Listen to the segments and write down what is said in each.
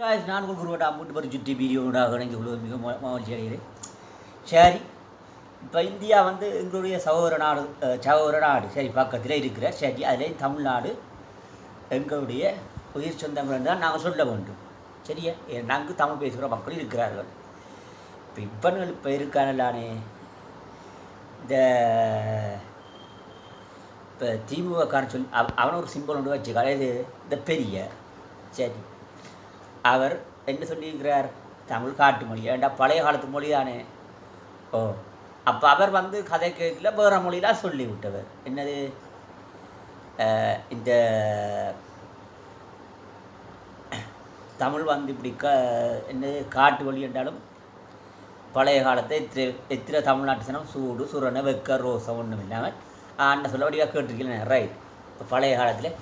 guys, நான் உங்கள் குருவட்டா அம்புட்டு பரி சுற்றி வீடியோடாக இணைந்து கொள்வது மிக மகிழ்ச்சி அடைகிறேன். சரி இப்போ இந்தியா வந்து எங்களுடைய சகோதர நாடு சகோதர நாடு. சரி பக்கத்தில் இருக்கிற சரி அதில் தமிழ்நாடு எங்களுடைய உயிர் சொந்தங்கள் தான் நாங்கள் சொல்ல வேண்டும். சரியா? நாங்கள் தமிழ் பேசுகிற மக்கள் இருக்கிறார்கள். இப்போ இப்பன்கள் இப்போ இருக்கானே இந்த இப்போ திமுகக்காரன் சொல்லி அவ- அவன் ஒரு சிம்பிள் ஒன்று வச்சுக்கால இது இந்த பெரிய சரி. அவர் என்ன சொல்லியிருக்கிறார்? தமிழ் காட்டு மொழி. ஏண்டா பழைய காலத்து மொழி தானே ஓ அப்போ அவர் வந்து கதை கேட்கல வேற மொழியெலாம் சொல்லி விட்டவர் என்னது இந்த தமிழ் வந்து இப்படி க என்னது காட்டு வழி என்றாலும் பழைய காலத்தை எத்திர எத்திர தமிழ்நாட்டு சனம் சூடு சுரண வெக்க ரோசம் ஒன்றும் இல்லாமல் ஆண்ட சொல்ல வடிவாக கேட்டிருக்கீங்களே ரைட் இப்போ பழைய காலத்தில்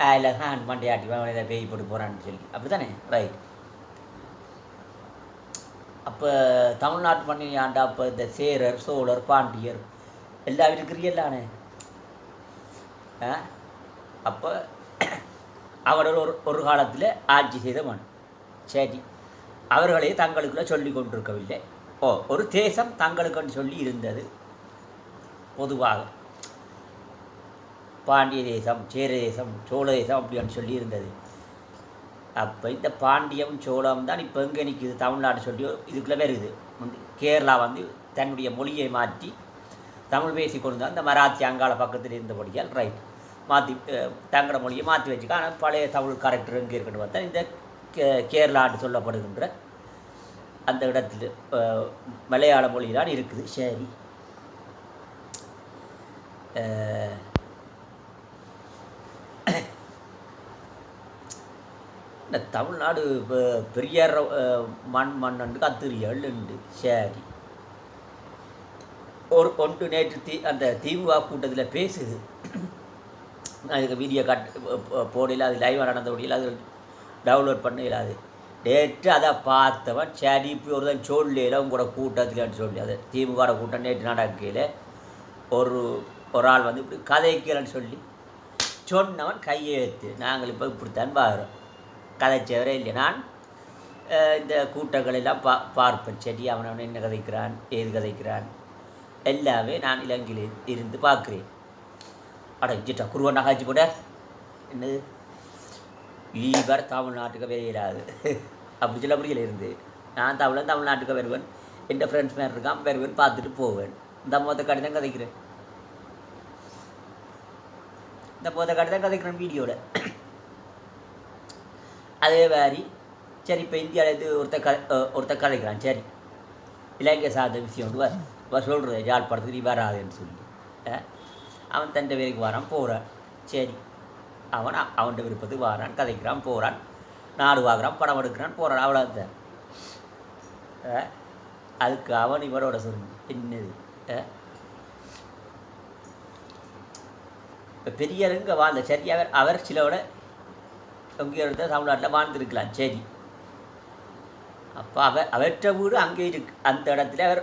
அதில் ஹேண்ட் மண்டையாட்டி அவன் இதை பேய் போட்டு போகிறான்னு சொல்லி. அப்படி தானே ரைட் அப்போ தமிழ்நாட்டு மண்ணி ஆண்டா அப்போ இந்த சேரர் சோழர் பாண்டியர் எல்லாம் இருக்கிறீங்களானே ஆ? அப்போ அவர்கள் ஒரு ஒரு காலத்தில் ஆட்சி செய்த மண் சரி. அவர்களே தங்களுக்குள்ள சொல்லி கொண்டிருக்கவில்லை. ஓ ஒரு தேசம் தங்களுக்குன்னு சொல்லி இருந்தது. பொதுவாக. பாண்டிய தேசம் சேர தேசம் சோழ தேசம் அப்படின்னு சொல்லி இருந்தது அப்போ இந்த பாண்டியம் சோழம் தான் இப்போ எங்கே நிற்குது தமிழ்நாடு சொல்லி இதுக்குள்ளே வருது. வந்து கேரளா வந்து தன்னுடைய மொழியை மாற்றி தமிழ் பேசி கொண்டு தான் இந்த மராத்தி அங்காள பக்கத்தில் இருந்தபடியால் ரைட் மாற்றி தங்கட மொழியை மாற்றி வச்சுக்க. ஆனால் பழைய தமிழ் கரெக்டர் எங்கே இருக்குன்னு பார்த்தா இந்த கே கேரளான்னு சொல்லப்படுகின்ற அந்த இடத்துல மலையாள மொழி தான் இருக்குது. சரி. இந்த தமிழ்நாடு இப்போ பெரியார் மண் மண்ணு கத்திரியல் உண்டு சரி. ஒரு ஒன்று நேற்று தி அந்த திமுக கூட்டத்தில் பேசுது. அதுக்கு வீடியோ கட் போடல அது லைவாக நடந்த முடியல அது டவுன்லோட் பண்ண இல்லாது நேற்று அதை பார்த்தவன் சரி இப்போ ஒரு தான் சொல்லல உங்களோட கூட்டத்தில்னு சொல்லி. அது திமுக கூட்டம் நேற்று நடக்கையில் ஒரு ஒரு ஆள் வந்து இப்படி கதைக்கலன்னு சொல்லி சொன்னவன் கையெழுத்து. நாங்கள் இப்போ இப்படித்தான் பார்க்குறோம். கதைச்சவரே இல்லை நான்? இந்த கூட்டங்கள் எல்லாம் பா பார்ப்பேன். சரி அவன் அவன் என்ன கதைக்கிறான் ஏது கதைக்கிறான். எல்லாமே நான் இலங்கையில் இருந்து பார்க்குறேன். அடைஞ்சிட்டா குருவன் நகாச்சி போட என்னது? இவர் தமிழ்நாட்டுக்கு வெளியிடாது அப்படி சொல்ல முடியல இருந்து. நான் தமிழன் தமிழ்நாட்டுக்கு வருவேன். என் ஃப்ரெண்ட்ஸ் மாதிரி இருக்கான் வருவேன் பார்த்துட்டு போவேன். இந்த மொத்த கடிதம் தான் கதைக்கிறேன். இந்த மொத்த கடிதம் தான் கதைக்கிறேன் வீடியோவில் அதே மாதிரி சரி இப்போ இந்தியாவில் இது ஒருத்த க ஒருத்த கதைக்கிறான் சரி. இலங்கை சார்ந்த விஷயம் வந்து வர வர சொல்கிறது யாழ்ப்பாணத்துக்கு நீ வராதுன்னு சொல்லி. அவன் தன் வேலைக்கு வரான் போகிறான் சரி. அவன் அ- அவன்கிட்ட விருப்பத்துக்கு வரான் கதைக்கிறான் போகிறான் நாடு வாங்குறான் படம் எடுக்கிறான் போகிறான் அவ்வளோதான் அஹ் அதுக்கு அவன் இவரோட சொல்லு என்னது? அஹ் இப்போ பெரியவங்க வாழ்ந்த சரி அவர் அவர் சிலோட எங்கே தமிழ்நாட்டில் வாழ்ந்துருக்கலாம் சரி. அப்போ அவர் அவற்ற வீடு அங்கே இருக்கு. அந்த இடத்துல அவர்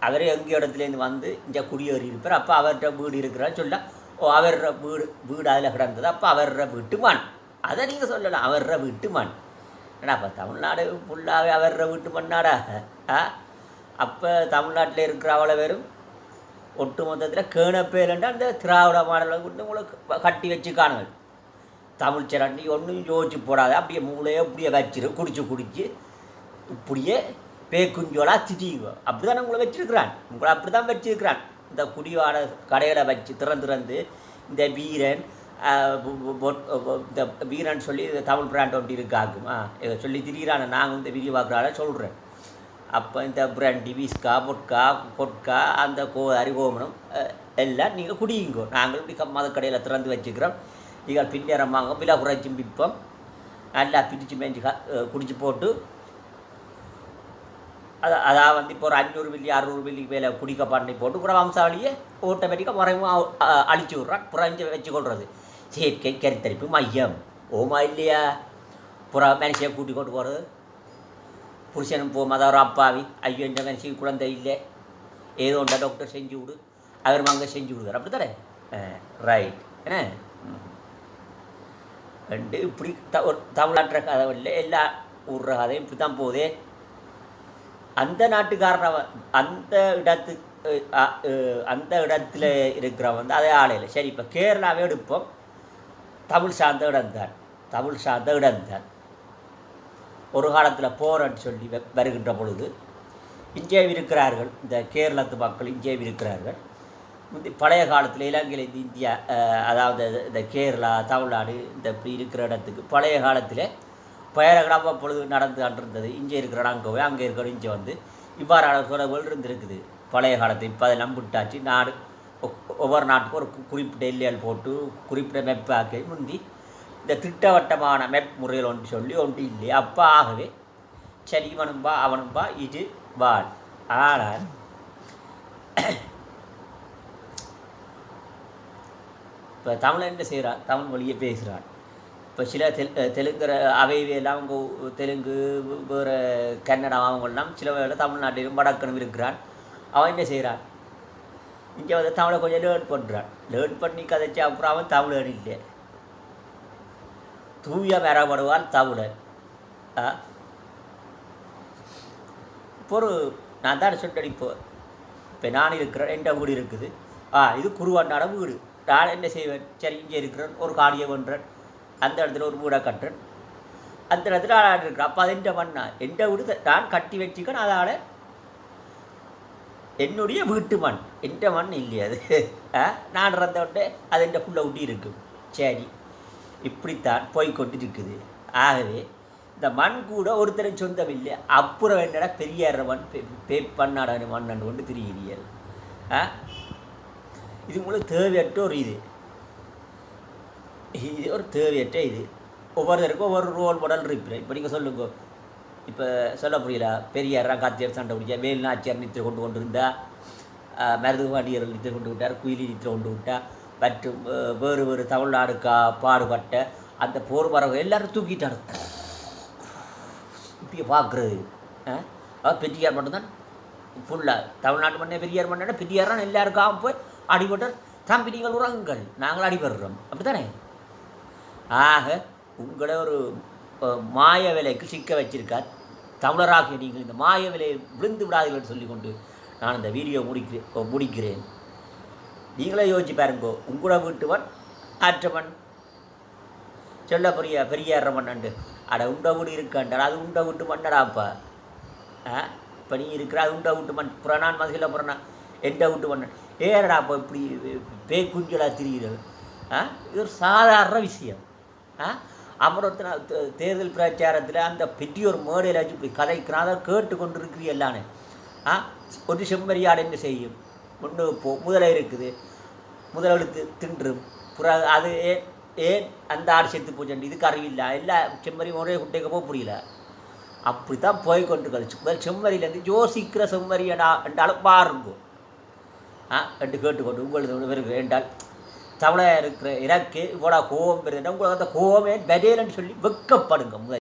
அவரே எங்கே இடத்துலேருந்து வந்து இங்கே குடியேறி இருப்பார். அப்போ அவர்கிட்ட வீடு இருக்கிறான்னு சொல்ல ஓ அவர்ற வீடு வீடு அதில் கிடந்தது. அப்போ அவர்ற வீட்டு மண். அதை நீங்கள் சொல்லலாம். அவர்ற வீட்டு மண். ஏன்னா அப்போ தமிழ்நாடு ஃபுல்லாகவே அவர்ற வீட்டு மண்ணாடா? ஆ? அப்போ தமிழ்நாட்டில் இருக்கிற அவ்வளோ பேரும் ஒட்டு மொத்தத்தில் கேணப்பேலண்டா அந்த திராவிட மாடலை கொண்டு உங்களுக்கு கட்டி வச்சு காணுங்கள். தமிழ் சிரண்டி ஒன்றும் யோசிச்சு போடாது. அப்படியே மூளையே அப்படியே வச்சிரு. குடிச்சு குடிச்சு. இப்படியே பேக்குஞ்சோலாக திட்டிங்க அப்படி தான் உங்களை வச்சிருக்கிறான். உங்களை அப்படி தான் வச்சிருக்கிறான். இந்த குடிவாட கடையில் வச்சு திறந்து திறந்து இந்த வீரன் இந்த வீரன் சொல்லி இந்த தமிழ் பிராண்ட் ஒன்று இருக்காக்குமா இதை சொல்லி திரிகிறான நாங்கள் இந்த வீடியோ பார்க்குறால சொல்கிறேன் அப்போ இந்த பிராண்டி விஸ்கா பொட்கா பொட்கா அந்த கோ அரிகோமனம் எல்லாம் நீங்கள் குடியுங்கோ. நாங்கள் இப்படி க- மதக்கடையில் திறந்து வச்சுக்கிறோம். நீங்கள் பின்னேறம் வாங்க விலை குறைச்சும் விற்போம் நல்லா பிரித்து மேய்ச்சி குடிச்சு போட்டு அது அதான் வந்து இப்போ ஒரு அஞ்சூறு மில்லி அறுநூறு மில்லிக்கு மேலே குடிக்க பண்ணி போட்டு கூட வம்சாவளியை ஓட்டோமேட்டிக்காக முறையும் அழிச்சு விட்றான் புறஞ்சு இங்கே வச்சு கொள்வது செயற்கை கருத்தரிப்பு மையம். ஓமா இல்லையா? புற மனுஷியை கூட்டி கொண்டு போகிறது புருஷனும் போ மத ஒரு அப்பாவி. ஐயோ இந்த மனுஷன் குழந்தை இல்லை. ஏதோ ஒன்றா டாக்டர் செஞ்சு விடு அவர் அங்கே செஞ்சு விடுவார் அப்படி தானே ரைட் என்ன? ரெண்டு இப்படி த ஒரு தமிழ்நாட்டில் கதை இல்லை எல்லா ஊர்ற கதையும் இப்படி தான் போகுது. அந்த நாட்டுக்காரனை அந்த இடத்து அந்த இடத்துல இருக்கிறவன் வந்து அதே ஆளையில் சரி இப்போ கேரளாவே எடுப்போம். தமிழ் சார்ந்த இடம்தான். தமிழ் சார்ந்த இடம்தான். ஒரு காலத்தில் போரன்னு சொல்லி வருகின்ற பொழுது இங்கே இருக்கிறார்கள். இந்த கேரளத்து மக்கள் இங்கே இருக்கிறார்கள். முந்தி பழைய காலத்தில் இலங்கையில் இந்த இந்தியா அதாவது இந்த கேரளா தமிழ்நாடு இந்த இப்படி இருக்கிற இடத்துக்கு பழைய காலத்தில் பயணம் பொழுது நடந்து கண்டிருந்தது. இங்கே இருக்கிற இடம் அங்கே போய் அங்கே இருக்கிற இங்கே வந்து இவ்வாறான தொடர்புகள் இருந்திருக்குது. பழைய காலத்தில் இப்போ அதை நம்பிட்டாச்சு. நாடு ஒ- ஒவ்வொரு நாட்டுக்கும் ஒரு குறிப்பிட்ட எல்லைகள் போட்டு குறிப்பிட்ட மெப் ஆக்கி முந்தி இந்த திட்டவட்டமான மெப் முறையில் ஒன்று சொல்லி ஒன்று இல்லை. அப்போ ஆகவே சரி இவனும்பா அவனும்பா இது வாழ். ஆனால் இப்போ தமிழன் என்ன செய்கிறான் தமிழ் மொழியை பேசுகிறான் இப்போ சில தெல் தெலுங்குற அவை எல்லாம் அவங்க தெலுங்கு வேறு கன்னடம் அவங்கெல்லாம் சில வேலை தமிழ்நாட்டிலும் வடக்கனும் இருக்கிறான். அவன் என்ன செய்கிறான் இங்கே வந்து தமிழை கொஞ்சம் லேர்ன் பண்ணுறான் லேர்ன் பண்ணி கதைச்சு அப்புறம் அவன் தமிழன் இல்லை தூய மரபடுவான் தமிழன் ஆ? இப்போ ஒரு நான் தான் சொல்லிட்டேன் இப்போ. இப்போ நான் இருக்கிறேன் என்ற வீடு இருக்குது. ஆ இது குருவாண்டான வீடு. நான் என்ன செய்வேன்? சரி இங்கே இருக்கிறேன் ஒரு காடியை பண்ணுறேன் அந்த இடத்துல ஒரு வீடை கட்டுறேன். அந்த இடத்துல நான் இருக்கிறேன். அப்போ அது எந்த மண்ணா? எந்த வீடு நான் கட்டி வச்சுக்கணும் அதால் என்னுடைய வீட்டு மண். எந்த மண் இல்லையா அது. ஆ? நான் இறந்த உடனே அது எந்த புள்ள ஒட்டி இருக்கும் சரி இப்படித்தான் போய்கொண்டு கொண்டிருக்குது. ஆகவே இந்த மண் கூட ஒருத்தரும் சொந்தம் இல்லை அப்புறம் என்னடா பெரியார மண் பே- பே பண்ணாட கொண்டு திரிகிறீர்கள் ஆ? இது உங்களுக்கு தேவையற்ற ஒரு இது. இது ஒரு தேவையற்ற இது. ஒவ்வொருத்தருக்கும் ஒவ்வொரு ரோல் மாடல் இருப்பேன் இப்போ நீங்கள் சொல்லுங்க. இப்போ சொல்ல புரியல? பெரியார் காத்தியார் சண்டை பிடிச்சா மேல் நாச்சியார் நித்திர கொண்டு கொண்டு இருந்தா ஆஹ் மருதுவாண்டியர்கள் நித்திர கொண்டு விட்டார் குயிலி நித்திர கொண்டு விட்டா மற்றும் வேறு வேறு தமிழ்நாடுக்கா பாடுபட்ட அந்த போர் பறவை எல்லாரும் தூக்கிட்டாரு. இப்படியே பார்க்குறது பெரியார் மட்டும்தான். ஃபுல்லாக தமிழ்நாட்டு மண்ணே பெரியார் மண்ணா பெரியாரான் எல்லாருக்காகவும் போய் அடிபட்டார் தம்பி நீங்கள் உறங்குங்கள். நாங்கள் அடிபடுறோம். அப்படித்தானே? ஆக உங்களை ஒரு மாய விலைக்கு சிக்க வச்சிருக்கார். தமிழராகிய நீங்கள் இந்த மாய விலையை விழுந்து விடாதீர்கள் சொல்லிக்கொண்டு நான் இந்த வீடியோ முடிக்கிறேன் முடிக்கிறேன். நீங்களே யோசிச்சு பாருங்கோ உங்களோட வீட்டுவன் ஆற்றவன். சொல்ல பெரிய பெரியார மண்ணண்டு அட உண்ட வீடு இருக்காண்டார் அது உண்ட வீட்டு மண்ணடாப்பா ஆ? இப்போ நீ இருக்கிற அது உண்ட வீட்டு மண் புறநான் மதில புறநான் எந்த விட்டு மண்ணன் ஏறடா அப்போ இப்படி பேய் குஞ்சலாக திரிகிறது ஆ? இது ஒரு சாதாரண விஷயம். ஆ? அப்புறம் தேர்தல் பிரச்சாரத்தில் அந்த பெட்டியோர் மேடையில் வச்சு இப்படி கதைக்கிறான் அதை கேட்டு கொண்டு இருக்கிறீ எல்லானே ஆ? ஒரு செம்மறியாடு என்ன செய்யும்? ஒன்று போ முதலை இருக்குது. முதலெழுத்து தின்றும். புற அது ஏன் ஏன் அந்த ஆடு செத்து போச்சு இதுக்கு அறிவில்லை. எல்லா செம்மறி ஒரே குட்டைக்கு போக புரியல. அப்படி தான் போய் கொண்டு கழிச்சு முதல் செம்மறியிலேருந்து யோசிக்கிற செம்மறியடா என்றாலும் பாருங்கோ. ஆ என்று கேட்டுக்கொண்டு உங்களது வருகிறேன் வேண்டால். தமிழக இருக்கிற எனக்கு இவ்வளோ கோபம் இருந்தால் உங்களுக்கு அந்த கோபமே விதையலன்னு சொல்லி வெக்கப்படுங்க முதல்